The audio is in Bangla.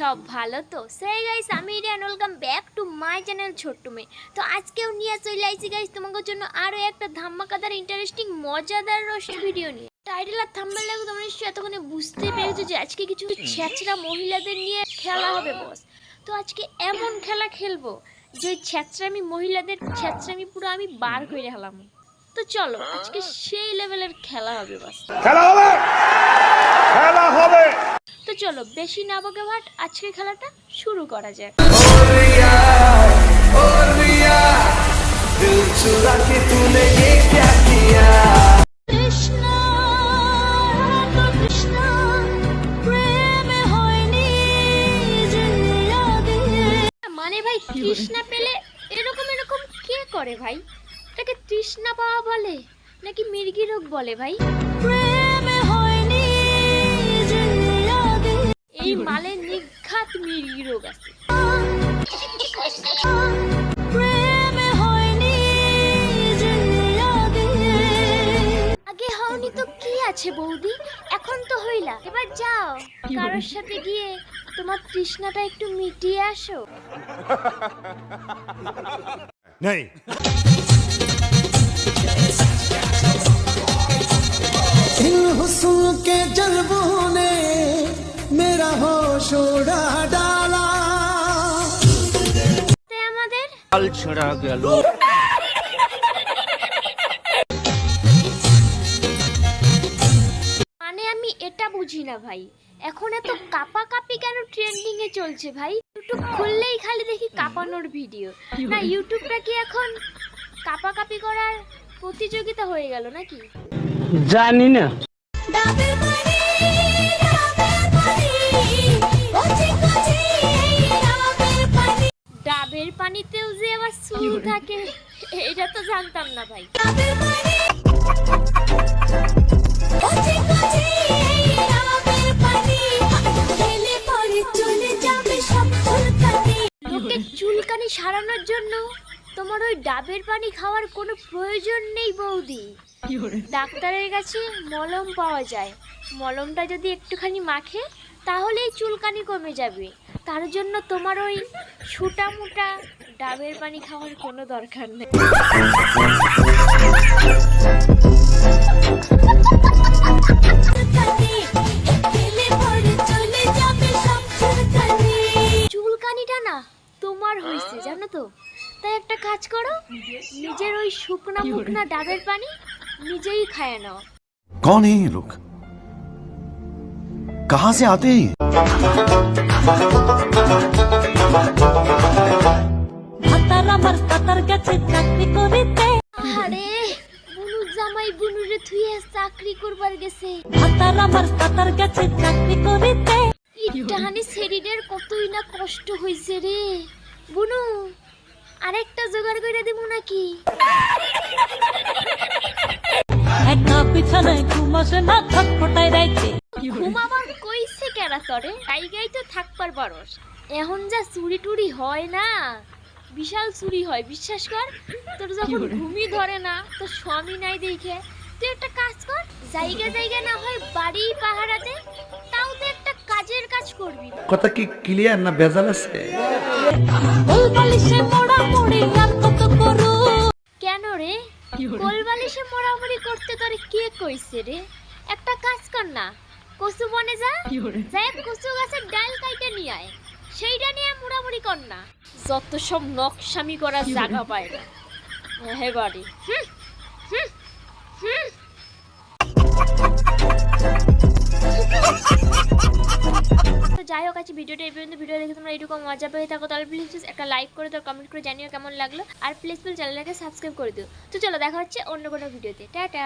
সব ভালো তো? সেই গাইস আমি Riyan welcome back to my channel ছোট্ট মেয়ে তো আজকেও নিয়ে চলে আইছি গাইস তোমাদের জন্য আরও একটা ধামাকাদার ইন্টারেস্টিং মজাদার রোস্ট ভিডিও নিয়ে। টাইটেল আর থাম্বনেল দেখে, তোমরা নিশ্চয়ই এতক্ষণে বুঝতেই পেরেছ যে আজকে কিছু ছেঁচড়া মহিলাদের নিয়ে খেলা হবে বস তো আজকে এমন খেলা খেলব, যে ছেঁচড়ামি মহিলাদের, ছেঁচড়ামি পুরো আমি বার করে হেলাম তো চলো, আজকে সেই লেভেলের খেলা হবে বাস খেলা হবে! খেলা হবে! তো চলো বেশি না বকে ভাট আজকে খেলাটা শুরু করা যাক। কৃষ্ণ কৃষ্ণ প্রেমে হয়নি মানে ভাই তৃষ্ণা পেলে এরকম এরকম কে করে ভাই? এটাকে তৃষ্ণা পাওয়া বলে নাকি মির্গি রোগ বলে ভাই? এই মালে নিঘাত মির্গি রোগ আছে। আগে হওনি তো কি আছে বৌদি? এখন তো হইলা। এবার যাও কারোর সাথে গিয়ে তোমার তৃষ্ণাটা একটু মিটিয়ে আসো। नहीं ডালা। আমাদের? কাল গেল। মানে আমি এটা বুঝি না ভাই। এখন এত কাপা কাপি কেন ট্রেন্ডিং এ চলছে ভাই? ইউটিউব খুললেই খালি দেখি কাপানোর ভিডিও না ইউটিউবটা কি এখন কাপা কাপি করার প্রতিযোগিতা হয়ে গেল নাকি? জানি না। পানিতেও যে আবার চুল থাকে এটা তো জানতাম না ভাই। চুলকানি সারানোর জন্য তোমার ওই ডাবের পানি খাওয়ার কোনো প্রয়োজন নেই বৌদি। ডাক্তারের কাছে মলম পাওয়া যায়। মলমটা যদি একটুখানি মাখে তাহলেই চুলকানি কমে যাবে। তার জন্য তোমার ওই ছুটা মুটা ডাবের পানি খাওয়ার কোনো দরকার নেই চুলকানিটা না তোমার হয়েছে জানো তো তাই একটা কাজ করো নিজের ওই শুকনা মুকনা ডাবের পানি নিজেই খায় নাও कौन है ये लोग कहां से आते हैं ভাতার আমার কাতার গেছে চাকরি করিতে। আরে বুনু জামাই বুনুরে থুয়ে চাকরি করবার গেছে। ভাতার আমার কাতার গেছে চাকরি করিতে। ইটাহানি শরীরের কতই না কষ্ট হইছে রে। বুনু আরেকটা জোগাড় করে দেবো নাকি? একা পিছনে ঘুমাসে না ছটফটাই রাইতে। ঘুমাবার কইছে কেরা তরে? জায়গায় তো থাকবার পারস এখন যা চুরি টুরি হয় না। বিশাল চুরি হয় বিশ্বাস কর। তোর যখন ঘুমি ধরে না তোর স্বামী নাই দেখে। তুই একটা কাজ কর জায়গা জায়গা না হয় বাড়ি পাহারাতে তাও তো একটা কাজের কাজ করবি। কথা কি ক্লিয়ার না ভেজাল আছে? ফুল বালিশে মোড়া মুড়ি আর কত করু? কেন রে? কোলবালিশে মোড়ামুড়ি করতে তোরে কে কইছে রে? একটা কাজ কর না কচু বনে যা যাই কচু গাছের ডাল কাইটে নিয়ে আয়। সেইটা নিয়ে মোড়ামুড়ি কর না। যত সব নকশামি করার জায়গা পায়। না হে বাড়ি। হুম, হুম। তো যাই হোক আছে ভিডিওটা এই পর্যন্ত। ভিডিও দেখে তোমরা এইটুকু মজা পেয়ে থাকো। তাহলে প্লিজ একটা লাইক করে দাও কমেন্ট করে জানিও কেমন লাগল। আর প্লিজ প্লিজ চ্যানেলটাকে সাবস্ক্রাইব করে দিও। তো চলো দেখা হচ্ছে অন্য কোনো ভিডিওতে। টাটা।